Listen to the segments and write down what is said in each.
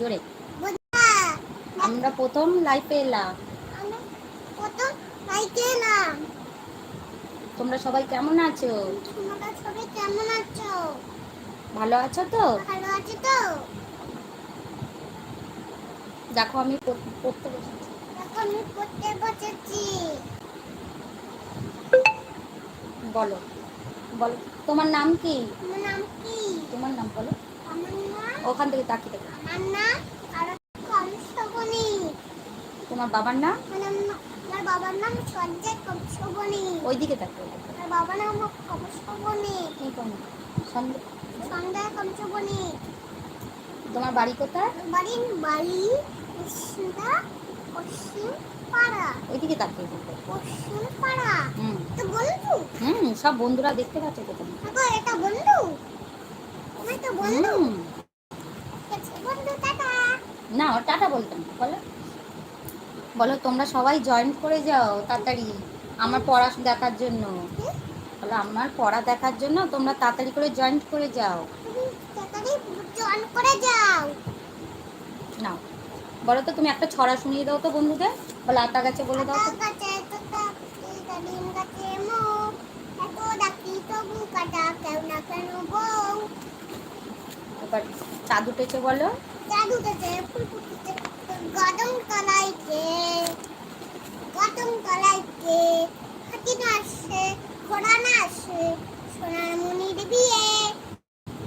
জোরে। আমরা প্রথম লাইফে এলাম। তোমরা সবাই কেমন আছো? তোমরা সবাই কেমন আছো? ভালো আছো তো? ভালো আছো তো? দেখো আমি পড়তে বসেছি। এখন আমি পড়তে বসেছি। বলো। বলো তোমার নাম কি? আমার নাম কি? তোমার নাম বলো। ওখান থেকে তাকিয়ে কংসবনি। তোমার বাবার নাম? আমার বাবার নাম সঞ্জয় কংসবনি। ওইদিকে তাকিয়ে দেখো। আমার বাবার নাম কংসবনি। কি করো সন্ধ্যে সঞ্জয় কংসবনি। তোমার বাড়ি কোথায়? বাড়ির বাড়ি কৃষ্ণা পশ্চিম পাড়া। ওইদিকে তাকিয়ে দেখো। পশ্চিম পাড়া। হুম। তো বন্ধু? হুম সব বন্ধুরা দেখতে পাচ্ছ তো তুমি এটা বন্ধু। তো বন্ধু। না টাটা বলতাম বলো। বলো তোমরা সবাই জয়েন করে যাও তাড়াতাড়ি। আমার পড়া দেখার জন্য। বলো আমার পড়া দেখার জন্য তোমরা তাড়াতাড়ি করে জয়েন করে যাও। জন করে যাও। নাও। বলো তো তুমি একটা ছড়া শুনিয়ে দাও তো বন্ধুদের। বলো আতা গাছে বলে দাও এবার চাঁদ উঠেছে বলো।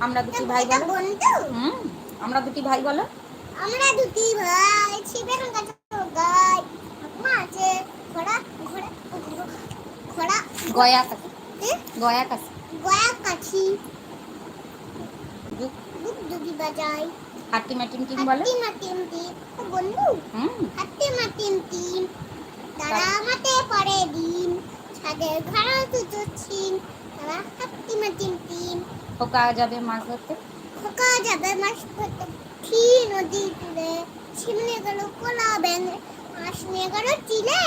আমরা দুটি ভাই বলো। হুম আমরা দুটি ভাই বলো। আমরা দুটি ভাই শিবের কাছে গাই আছে ঘোড়া ঘোড়া ঘোড়া গয়া কাছে? গয়া কাছে গয়া কাছি দুবি বাজাই। হাটি মাটিম টিম বলো? হাতি মাটিম টিম। ও বন্ধু হুম। হাতি মাটিম টিম। তারা মাতে পড়ে দিন ছাদের ঘাড়া দুটো ছিন। তারা হাতি মাটিম টিম। খোকা যাবে মাছ ধরতে? খোকা যাবে মাছ ধরতে। থি নদী তীরে ছিমনে গেল কোলা ব্যাঙ মাছ নিয়ে গেল চিলে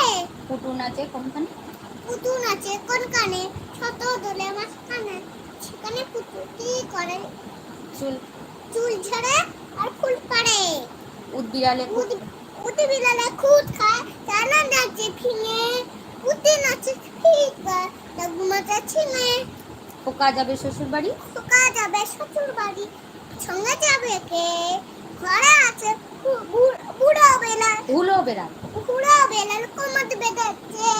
পুটুন আছে কোনখানে? পুতুন আছে কোন কানে ছোট দোলে মাছ কানে সেখানে পুতুল কি করে? চুল। চুল ঝরে আর ফুল পাড়ে উদ- উদি বিলালে খুদ খায় জানা নাচে ফিঙে উদি নাচে ফিকা ডাগু মাচা ছিঙে। খোকা যাবে শ্বশুর বাড়ি? খোকা যাবে শ্বশুর বাড়ি সঙ্গে যাবে কে? ঘরে আছে বুড়ো বেলা হুলো বেড়াল বুড়ো বেলার কোমর বেঁধেছে।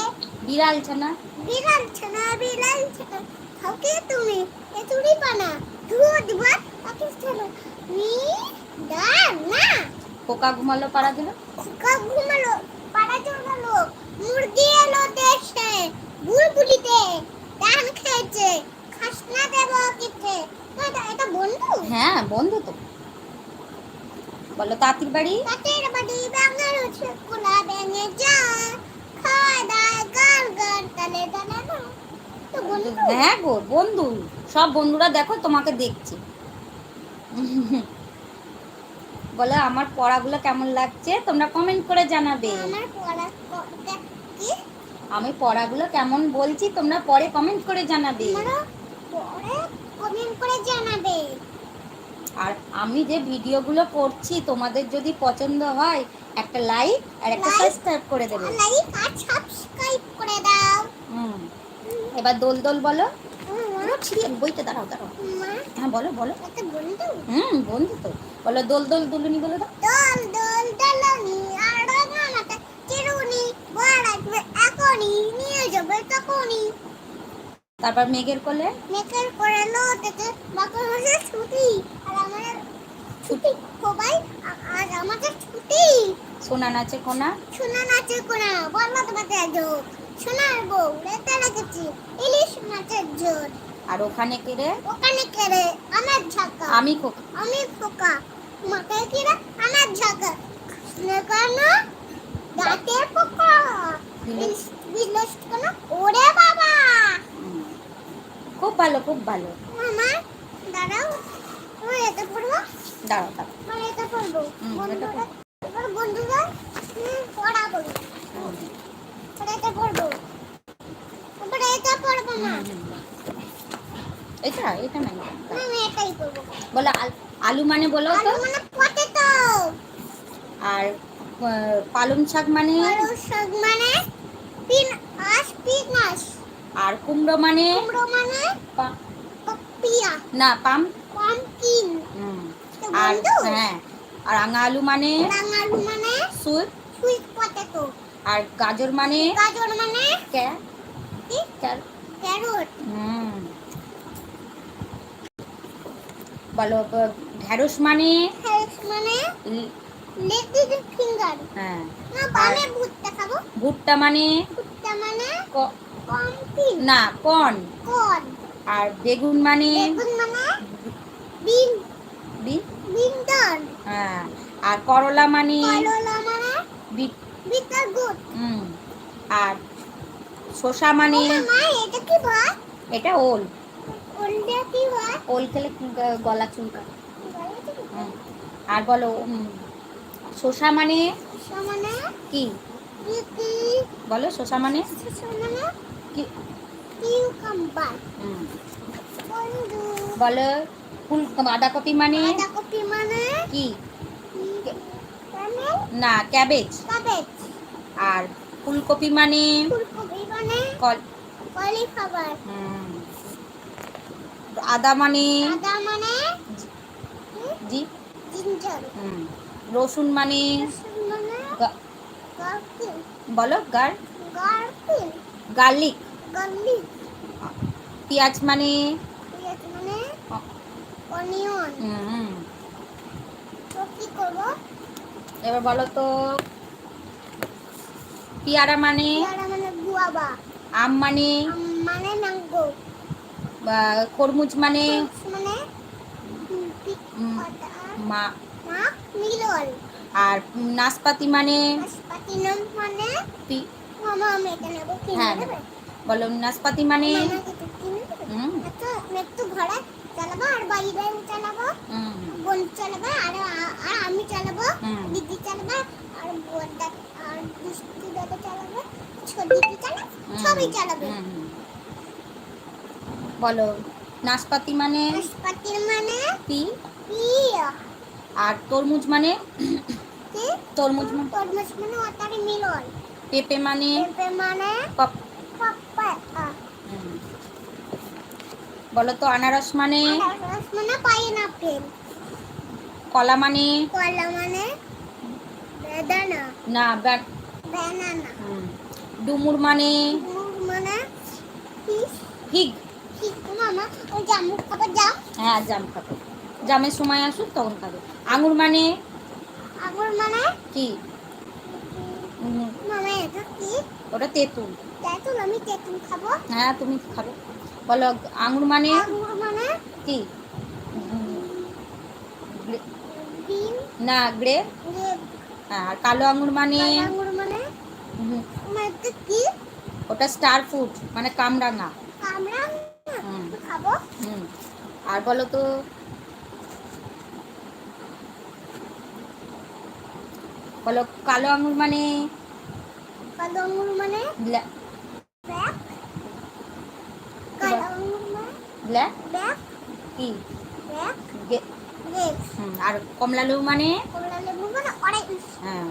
বিড়াল ছানা? বিড়াল ছানা বিড়াল ছানা খাওকে তুমি? এ চুরি পানা। ধুয়ো দিবা পাকিস্তান নি খোকা ঘুমালো পাড়া দিল? খোকা ঘুমালো পাড়া চড়ালো মুরগি এলো দেশে বুলবুলিতে ধান খেয়েছে খাসনা দেব কিতে এটা বন্ধু? হ্যাঁ বন্ধু তো। বলো তাঁতির বাড়ি? বাড়ি বাঙাল ব্যাঙে যা খাওয়া দায় গাল গাল তালে তালে তো বন্ধু? হ্যাঁ গো বন্ধু। সব বন্ধুরা দেখো তোমাকে দেখছে। বলো আমার পড়াগুলো কেমন লাগছে তোমরা কমেন্ট করে জানাবে। আমার পড়া কি? আমি পড়াগুলো কেমন বলছি তোমরা পরে কমেন্ট করে জানাবে। পরে কমেন্ট করে জানাবে। আর আমি যে ভিডিওগুলো করছি তোমাদের যদি পছন্দ হয় একটা লাইক আর একটা? সাবস্ক্রাইব করে দেবে। লাইক আর সাবস্ক্রাইব করে দাও। হুম। এবার দোল দোল বলো। আমার ছিড়িয়ে বইতে দাঁড়াও দাঁড়াও। হ্যাঁ বলো বলো। হুম বন্ধু তো। বলো দোল দোল দুলুনি বলে দাও। দোল দোল দলনি আর রঙানাতে চিরুনি বড় এখনই নিয়ে যাবে তখনই। তারপর মেঘের কোলে? মেকের করে লো থেকে বাকর মাসে ছুটি। আর আমাদের ছুটি সবাই আ- আজ আমাদের ছুটি। সোনা নাচে কোনা? সোনা নাচে কোনা বললা তোমাকে যোগ সোনার বউ রেতে রেখেছি ইলিশ মাছের ঝোল আর ওখানে কেড়ে ওখানে কেড়ে আমার ঝাঁকা। আমি খোকা। আমি ফোকা মাথায় কিরা আমার ঝাঁকা। কেন? দাঁতে পোকা। বিলেস। বিলস কেন? ওরে বাবা। খুব ভালো খুব ভালো। মামা দাঁড়াও। আমি এটা পড়ব দাঁড়াও দাঁড়াও। আমি এটা পড়ব বন্ধুরা এবার বন্ধুরা হুম, পড়া বলি হুম, এটা পড়ব এটা পড়ব না। এটা এটা নাই। আমি এটাই পড়ব বলো আলু মানে বলো তো। আলু মানে পটেটো। আর পালং শাক মানে? আলু শাক মানে পিন আস পিনাস আর কুমড়ো মানে? কুমড়ো মানে পা- না পাম। পামকিন। আর হ্যাঁ। আর রাঙা আলু মানে? রাঙালু মানে সুইট সুইট পটেটো। আর গাজর মানে? গাজর মানে ক্যা- ক্যারট। হুম। বলো ঢেঁড়স মানে? মানে ফিঙ্গার। হ্যাঁ। ভুট্টা খাব। ভুট্টা মানে? ভুট্টা মানে না কর্ন। কর্ন। আর বেগুন মানে? বেগুন মানে বিন হ্যাঁ। আর করলা মানে? মানে বিটার গুড। হুম। আর শসা মানে? এটা কি ভাই এটা ওল। ওল খেলে গলা চুলকা হুম। আর বলো শসা মানে? মানে? কি? বলো শসা মানে? মানে? কি? বলো ফুল বাঁধাকপি মানে? বাঁধাকপি মানে? কি? মানে? না ক্যাবেজ। আর ফুলকপি মানে? ফুলকপি মানে? Cal cauliflower. হুম। আদা মানে? মানে জি। রসুন মানে? রসুন মানে বলো গার? গার্লিক। পেঁয়াজ মানে? মানে অ- অনিয়ন। হুম। তো কি করব? এবার বলো তো। পেয়ারা মানে? আম মানে? মানে ম্যাঙ্গো। খরমুজ মানে? মানে মা। আর নাশপাতি মানে? মানে? হ্যাঁ, বলো নাশপাতি মানে? আমি চালাবো। দিদি চালাবে আর আর চালাবে সবই চালাবে। বলো নাশপাতি মানে? নাশপাতির মানে পি পিয়া আর তরমুজ মানে? কি? তরমুজ মানে? তরমুজ মানে ওটারে মিলল পেঁপে মানে? পেঁপে মানে বলো তো আনারস মানে? আনারস মানে পাইনাপেল। কলা মানে? কলা মানে বেদানা। না বা- ব্যানানা হুম। ডুমুর মানে? মুগ মানে ফিগ। হ্যাঁ জাম খাবে। জামের সময় আসুক তখন খাবে। আঙুর মানে? আঙুর মানে? কি? কি? ওটা তেঁতুল। তেঁতুল আমি তেঁতুল খাব। হ্যাঁ তুমি খাবে। বলো আঙুর মানে? আঙুর মানে? কি? না গ্রে হ্যাঁ আর কালো আঙুর মানে? আঙুর মানে? মামা কি? ওটা স্টার ফুড মানে কামরাঙা। হুম। খাব। হুম। আর বলো তো? বলো কালো আঙুর মানে? কালো আঙুর মানে ব্ল্যাক কালো আঙুর মানে ব্ল্যাক ব্যাক কি? ব্যাক হুম, আর কমলা লেবু মানে? কমলা লেবু মানে অরেঞ্জ। হ্যাঁ।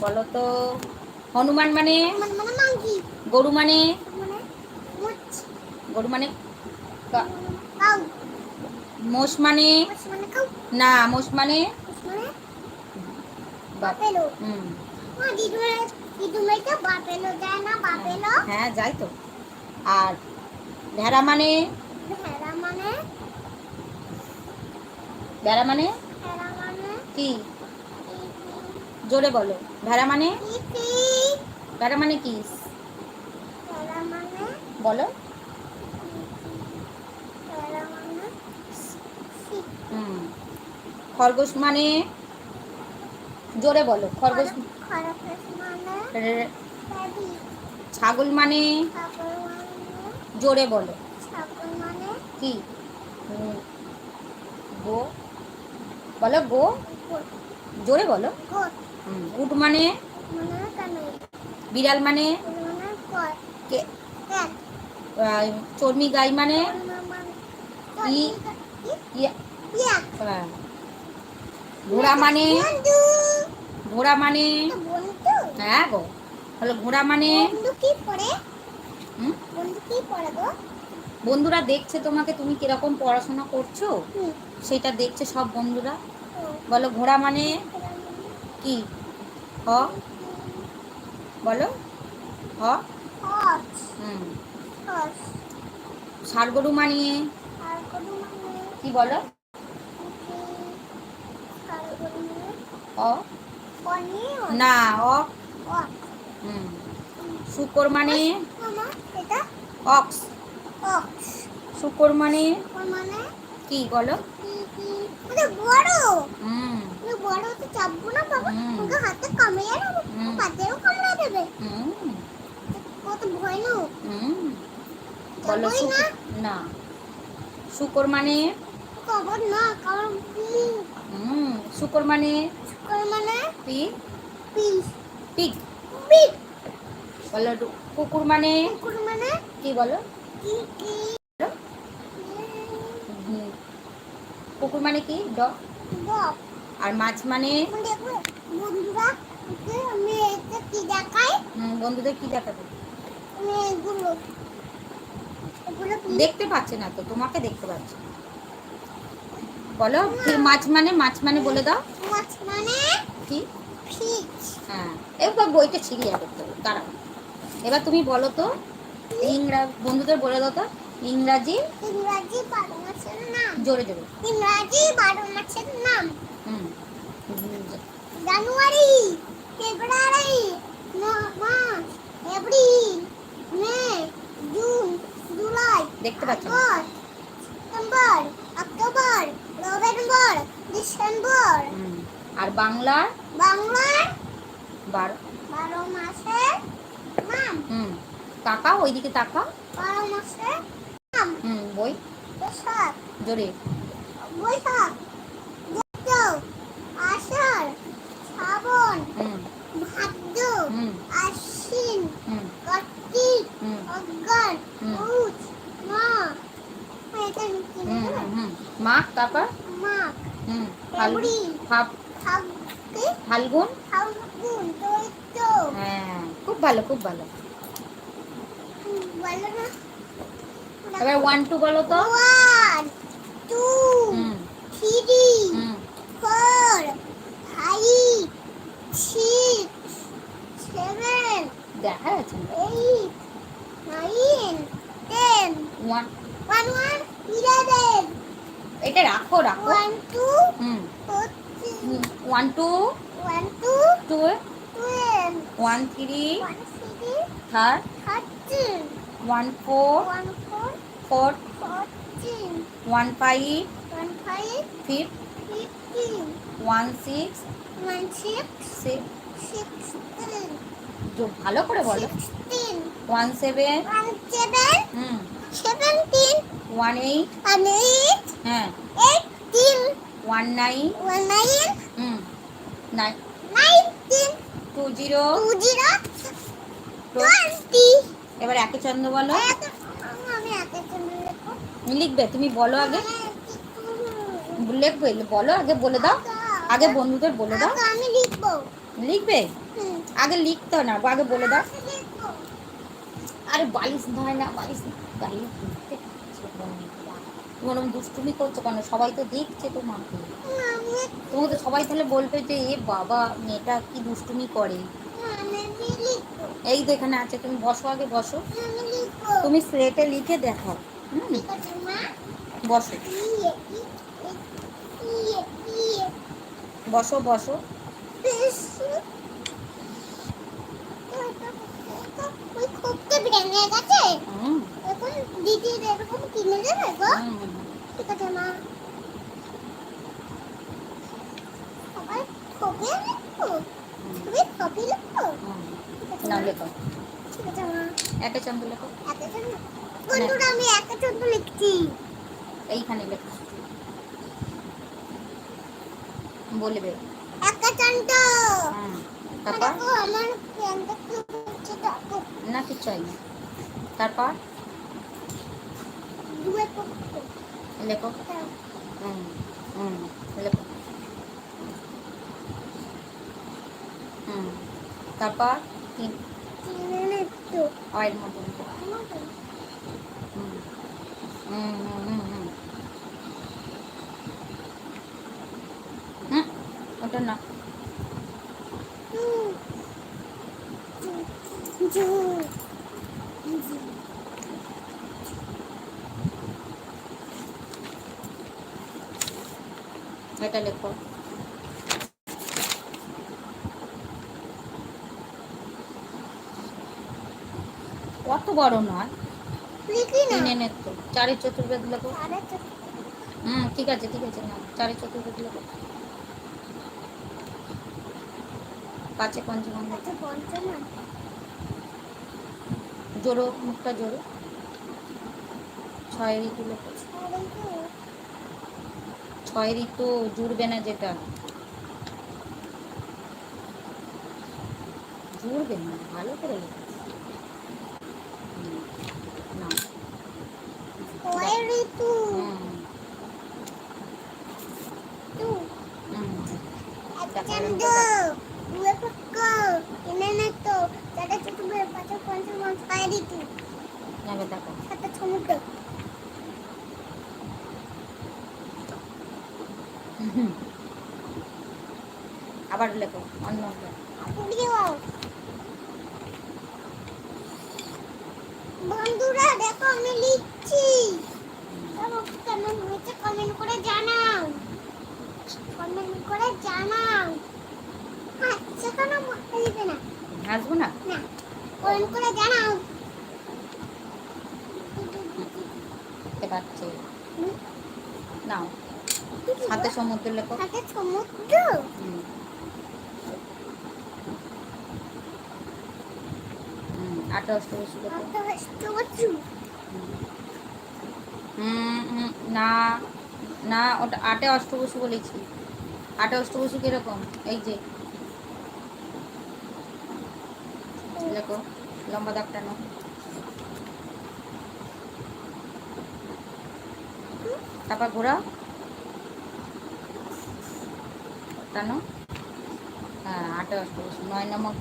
বলো তো। হনুমান মানে? মানে গরু মানে? গরু মানে মোষ মানে মুচ মানে না মোষ মানে মানে হ্যাঁ যাই তো। আর ভেড়া মানে? ভেড়া মানে? কি? জোরে বলো। ভেড়া মানে? ভেড়া মানে কি? ভেড়া মানে? বলো ভেড়া মানে শিক হুম খরগোশ মানে? জোরে বলো, খরগোশ ছাগল মানে? জোরে বলো। কি? গো। বলো গো। জোরে বলো। উট মানে? বিড়াল মানে? চর্মি গাই মানে? ই- ইয়া-। ঘোড়া মানে? ঘোড়া মানে? হ্যাঁ গো। ঘোড়া মানে? বন্ধুরা দেখছে তোমাকে, তুমি কীরকম পড়াশোনা করছ? সেটা দেখছে সব বন্ধুরা। বলো, ঘোড়া মানে? কি? হ? বলো। হ? হুম। হর্স ষাড় গরু মানিয়ে মানে? কি বলো? অ? না অ। হুম। শুকর মানে অক্স। শুকর মানে কি বলো? বড় হুম। বড় তো চাপবো না বাবা ওকে হাতে কামড়ে যাবে। কামড়ে দেবে হুম কত ভয় না। হুম বলো না। শুকর মানে কবর না কারণ মুখ হুম শুকর মানে? ওর মানে? পি? পিস পিগ পিস বলো কুকুর মানে? কুকুর মানে? কি বলো? কি কি? কুকুর মানে কি? ডগ বক। আর মাছ মানে? বন্ধুরা আমি এটা কি দেখাই? হুম, বন্ধুদের কি দেখাবে? এগুলো। দেখতে পাচ্ছে না তো তোমাকে দেখতে পাচ্ছে। বলো মাছ মানে মাছ মানে বলে দাও। মাছ মানে কি? ফিশ হ্যাঁ এবার বইটা ছিড়িয়ে করতে হবে দাঁড়াও। এবার তুমি বলো তো ইংরাজি বন্ধুদের বলে দাও তো ইংরাজি ইংরাজি বারো মাসের নাম। জোরে জোরে। ইংরাজি বারো মাসের নাম। হুম। January February March April May June July দেখতে পাচ্ছ সেপ্টেম্বর অক্টোবর নভেম্বর ডিসেম্বর। আর বাংলার বাংলার বারো। বারো মাসে নাম। হুম। তাকা ওইদিকে তাকা বারো মাসে নাম। হুম বই। বৈশাখ। জোরে। বৈশাখ জ্যৈষ্ঠ আষাঢ় শ্রাবণ হুম ভাদ্র হুম আশ্বিন হুম কার্তিক হুম অজ্ঞান হুম। পৌষ মাঘ এটা কি হুম বলে? হুম, হুম মাঘ তারপর? মাঘ হুম ফাল্গুন হ্যাঁ খুব ভালো খুব ভালো। এবার ওয়ান টু বলো তো। One two three four five six seven দেখা যাচ্ছে eight nine ten one one one eleven এটা রাখো রাখো। ওয়ান টু হুম। One two one two two one three third thirteen one four one four one five one five fif fifteen one six one six ভালো করে বলো one seven one seven হুম। Seventeen one eight one eight হ্যাঁ। One nine one nine হুম nine nineteen two zero two zero twenty এবার একে চন্দ্র বলো লিখবে তুমি বলো আগে। লিখবে বলো আগে বলে দাও। আগে বন্ধুদের বলে দাও। আমি লিখব। লিখবে? আগে লিখতে না আগে বলে দাও। আরে বালিশ ধরে না বালিশ বালিশ। তুমি ওরকম দুষ্টুমি করছ কেন? সবাই তো দেখছে তোমাকে। তোমাকে সবাই তাহলে বলবে যে, এ বাবা, মেয়েটা কি দুষ্টুমি করে? এই তো এখানে আছে তুমি বসো আগে, বসো। তুমি স্লেটে লিখে দেখাও। হুম। বসো। বসো বসো। বেশ ওই ভেঙে গেছে? এখন দিদির এরকম কিনে দেবে গো। হুম, হুম, হুম। ঠিক আছে মা। সবাই খবি লিখব তুমি খবি লিখব হুম। ঠিক আছে না লেখো। ঠিক আছে মা। একে চন্দ্র লেখো। একে চন্দ্র বন্ধুরা আমি একে চন্দ্র লিখছি। এইখানে লেখো। বলবে। একে চন্দ্র তারপর? আমার প্যান্টটা না, কিছু হয়নি তারপর? লেখো হুম হুম লেখো হুম, তারপর? তিন। হুম হুম হুম হুম হুম। হুম, ওটা না। এটা লেখো কত বড় নয় লিখি না। তো। চারের চতুর্বেদ লেখো। হুম ঠিক আছে ঠিক আছে না চারের চতুর্বেদ লেখো। পাঁচে পঞ্চম। পঞ্চম। না জোরো মুখটা জোরো। ছয় ঋতু ছয় ঋতু জুড়বে না যেটা। জুড়বে না ভালো করে না। ঋতু টু হুম। একচন্দ দুয়ে পক্ষ তিনে নেবে দেখো। আবার লেখো অন্য একটা। পুড়িও বন্ধুরা দেখো আমি লিখছি দেখো কেমন হয়েছে কমেন্ট করে জানাও কমেন্ট করে জানাও আচ্ছা কেন মনে দিবে না হাসবো না না কমেন্ট করে জানাও দেখতে পাচ্ছে হুম, নাও কি কি হাতে গো? সমুদ্র লেখো। সমুদ্র। হুম। হুম, আটা অষ্টবসু লেখো। হাতে হস্ত বস্তু হুম, হুম, না না ওটা আটে অষ্টবসু বলেছি। আটে অষ্টবসু কীরকম? এই যে। লেখো লম্বা দাগ টানো। তারপর ঘোরাও। টানো হ্যাঁ অষ্টবসু নয় নম্বর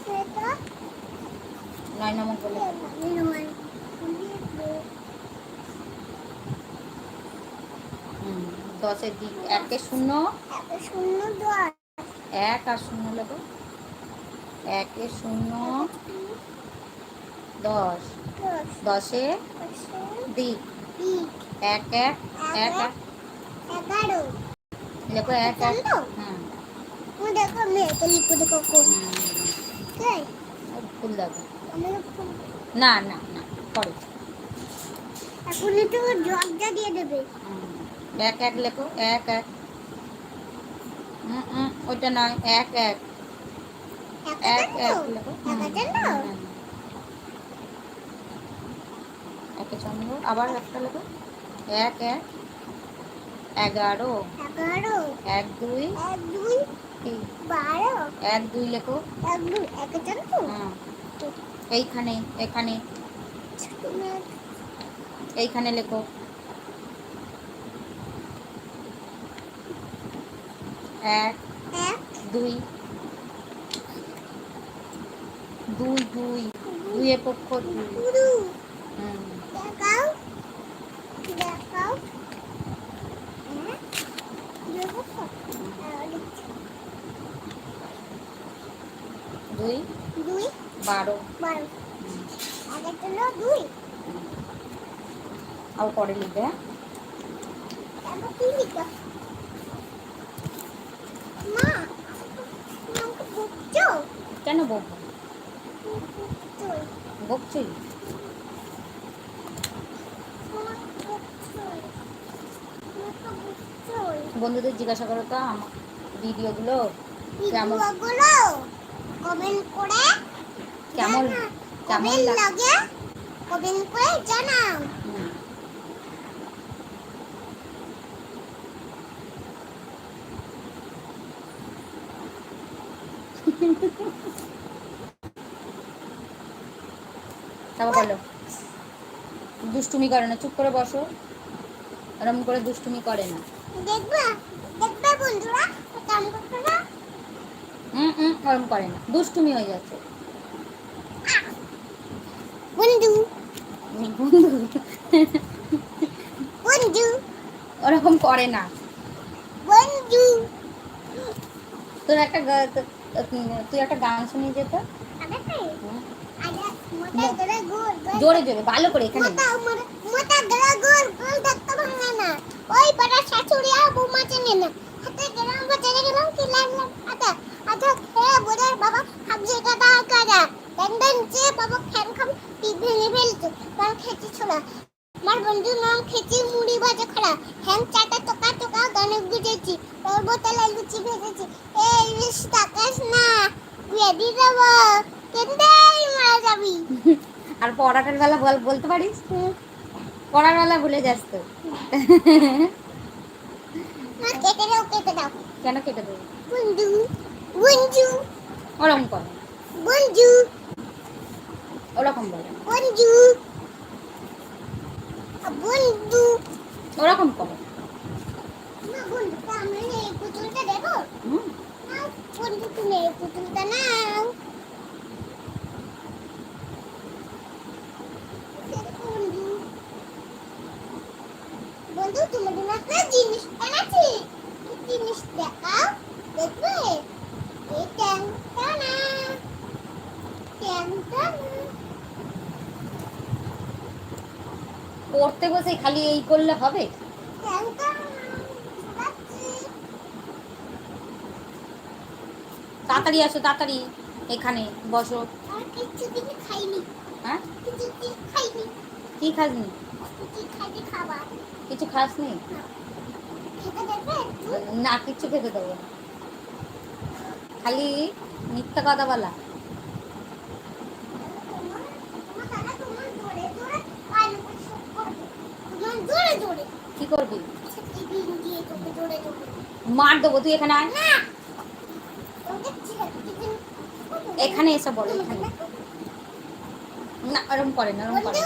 সেটা নয় নম্বর হুম, দশের দিক একে শূন্য। শূন্য দশ এক আর শূন্য লেখো একে শূন্য। দশ। দশ দিক এক এক এক। এগারো। লেখো এক এক? হুম দেখো আমি এটা লিখব দেখো ফুল দেখো। না না না পরে। এখন একটু জগটা দিয়ে দেবে। এক এক লেখো এক এক। ওইটা নয় এক এক। এক এক লেখো। একে চন্দ্র আবার একটা লেখো। এক এক। এগারো। এগারো। এক দুই। এক দুই। বারো। এক দুই লেখো। এক দুই। এক তো? হুম। এইখানে এখানে। এইখানে লেখো। এক এক। দুই। দুই দুই। দুয়ে পক্ষ দুই। দেখাও। দেখাও হ্যাঁ দেখো তো? আর লিখছি। দুই দুই বারো। বারো। আগের জন্য দুই। আবার পরে লিখবে? তারপর কি লিখবা? মা আমাকে বকছো? কেন বকবো? বকছো বকছি আমাকে বকছো আমাকে বকছো বন্ধুদের জিজ্ঞাসা করো তো আমার ভিডিওগুলো কেমন? কমেন্ট করে কেমন কেমন লাগে? কমেন্ট করে জানাও। তারপর বলো। দুষ্টুমি করে না চুপ করে বসো। এরকম করে দুষ্টুমি করে না। দেখবা দেখবা বন্ধুরা কেমন করছ না হুম হুম ওরম করে না। দুষ্টুমি হয়ে যাচ্ছে। বন্ধু। বন্ধু। বন্ধু। ওরকম করে না। বন্ধু। তোর একটা তুই একটা গান শুনিয়ে যেত জোরে জোরে ভালো করে এখানে। মোটা গলা গোল গোল দেখতে ভাঙে না। ওই পাড়া শাশুড়ি আর বৌমা চেনে না। হাতে গেলাম গেলাম কি লাগলাম আদা খেয়ে বোঝার বাবা হাবজে কাটা দেন যে বাবা ফ্যান খাম টিভি ভেঙে ফেলছে কাল খেতে ছোলা আমার বন্ধু নাম খেতে মুড়ি ভাজা খড়া হ্যাং চাটা টোকা টোকা গানে গুজেছি তোর বোতলে লুচি ভেজেছি। এই বেশ তাকাস না বেদি দেবো। কেন্দাই মারা যাবি। আর পড়াটার বেলা বল বলতে পারিস? পড়ার বেলা ভুলে যাস তো। না কেটে দাও কেটে দাও। কেন কেটে দেবো? বন্ধু বন্ধু। ওরকম করে। বন্ধু। ওরকম বলে বন্ধু। বন্ধু। ওরকম করো। না বন্ধু আমি এই পুতুলটা দেবো? হুম। না বন্ধু তুমি এই পুতুলটা নাও বন্ধু বন্ধু তোমার জন্য একটা জিনিস এনেছি কি জিনিস দেখাও দেখবে এই ট্যাং টানা ট্যাং টানা পড়তে বসে খালি এই করলে হবে। তাড়াতাড়ি আসো, তাড়াতাড়ি এখানে বসো। কিছু হ্যাঁ? কিছু কি খাসনি? কিছু কিছু খাসনি? না কিচ্ছু খেতে দেবো খালি মিথ্যা কথা বলা তোমার তোমার দাদা তোমার জোরে জোরে আলু পরিষ্কার করবে তোমার জোরে জোরে কি করবি? মার দেবো, তুই এখানে আয়। এখানে বলো এখানে না, ওরম করে না, ওরম করে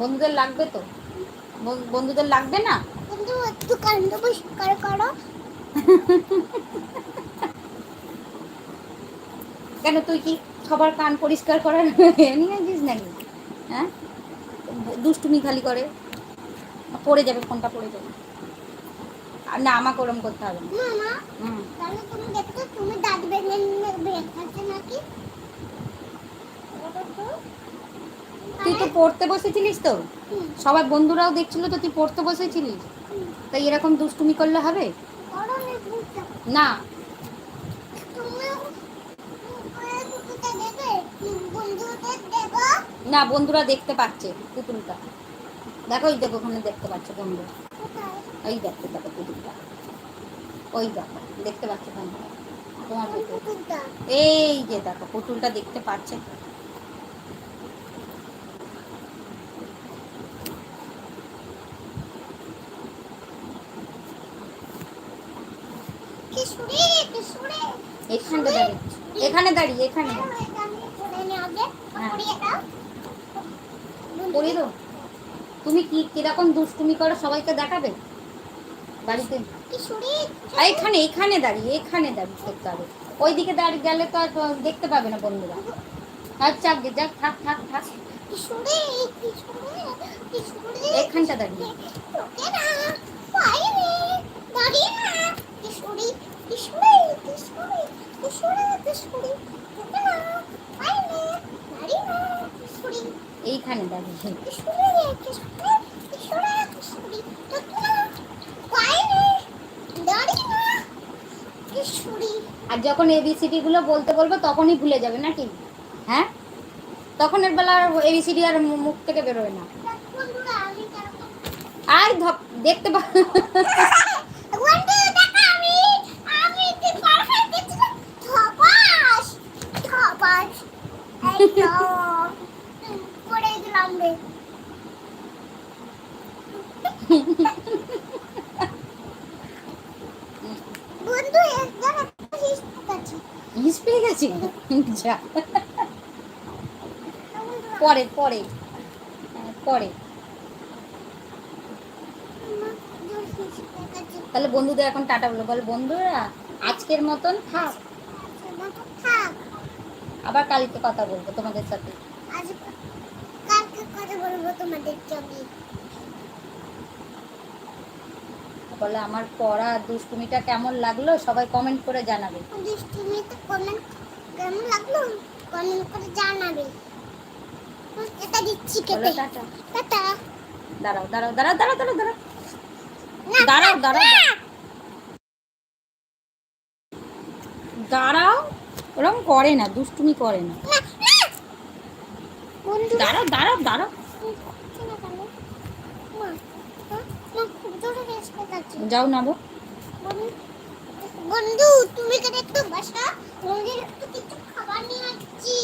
বন্ধুদের লাগবে তো? বন্ধুদের লাগবে না? একটু কান্ড কেন তুই কি সবার কান পরিষ্কার করার নিয়ে নাকি? হ্যাঁ? দুষ্টুমি খালি করে। পড়ে যাবে ফোনটা পড়ে যাবে। আর না আমাকে ওরম করতে হবে না। তাহলে তুমি দেখছ তুমি দাঁত ভেঙে ব্রেক নাকি? তুই তো পড়তে বসেছিলিস তো? সবাই বন্ধুরাও দেখছিল তো তুই পড়তে বসেছিলিস। তাই এরকম দুষ্টুমি করলে হবে? না ভুলটা। না তুমি ওই কুকুরটা দেবে হুম, বন্ধুদের দেবো না বন্ধুরা দেখতে পাচ্ছে পুতুলটা। দেখো ওই দেখো ওখানে দেখতে পাচ্ছে বন্ধু ওই দেখতে দেখো পুতুলটা। ওই দেখো দেখতে পাচ্ছে বন্ধুরা। তোমার এই যে দেখো পুতুলটা দেখতে পাচ্ছে। কিশোরী দাঁড়িয়ে এখানে দাঁড়িয়ে এখানে। পড়িয়ে দাও তুমি কি কীরকম দুষ্টুমি করো সবাইকে দেখাবে? বাড়িতে? আর এখানে দাঁড়িয়ে এখানে দাঁড়িয়ে করতে হবে। ওইদিকে দাঁড়িয়ে গেলে তো আর দেখতে পাবে না বন্ধুরা। আচ্ছা আগে যাক, থাক থাক থাক। এখানটা দাঁড়িয়ে। দাঁড়িয়ে না পাইনি দাঁড়িয়ে না কিশোরী এইখানে দাঁড়িয়ে কিশোরী কিশোরী কিশোরী কিশোরী তোকে না পাইনি দাঁড়িয়ে না কিশোরী আর যখন এবিসিডি গুলো বলতে বলব তখনই ভুলে যাবে নাকি? হ্যাঁ? তখন এর বেলা এবিসিডি আর মুখ থেকে বেরোয় না। দেখ আর দেখতে পা দেখা আমি আমি কি পারফেক্ট দিচ্ছিলাম ধপাস ধপাস একদম পড়ে গেলাম রে বন্ধু একজন পেয়ে গেছি যা। পরে পরে। হ্যাঁ, পরে। তাহলে বন্ধুদের এখন টাটা বলো বলো বন্ধুরা আজকের মতন থাক। আবার কালকে কথা বলব তোমাদের সাথে। কথা বলব তোমাদের সঙ্গে বলে আমার পড়া দুষ্টুমিটা কেমন লাগল? সবাই কমেন্ট করে জানাবে। দৃষ্টিমিতে কমেন্ট কেমন লাগল? কমেন্ট করে জানাবে। এটা দিচ্ছি কেটে টাটা। টাটা। দাঁড়াও দাঁড়াও দাঁড়াও দাঁড়াও দাঁড়াও দাঁড়াও। দাঁড়াও দাঁড়াও। দাঁড়াও। ওরকম করে না দুষ্টুমি করে না দাঁড়াও দাঁড়াও দাঁড়াও। যাও নাবো বন্ধু তুমি কেন একটু বসা। মন্দির একটু কিছু খাবার নিয়ে আসছি।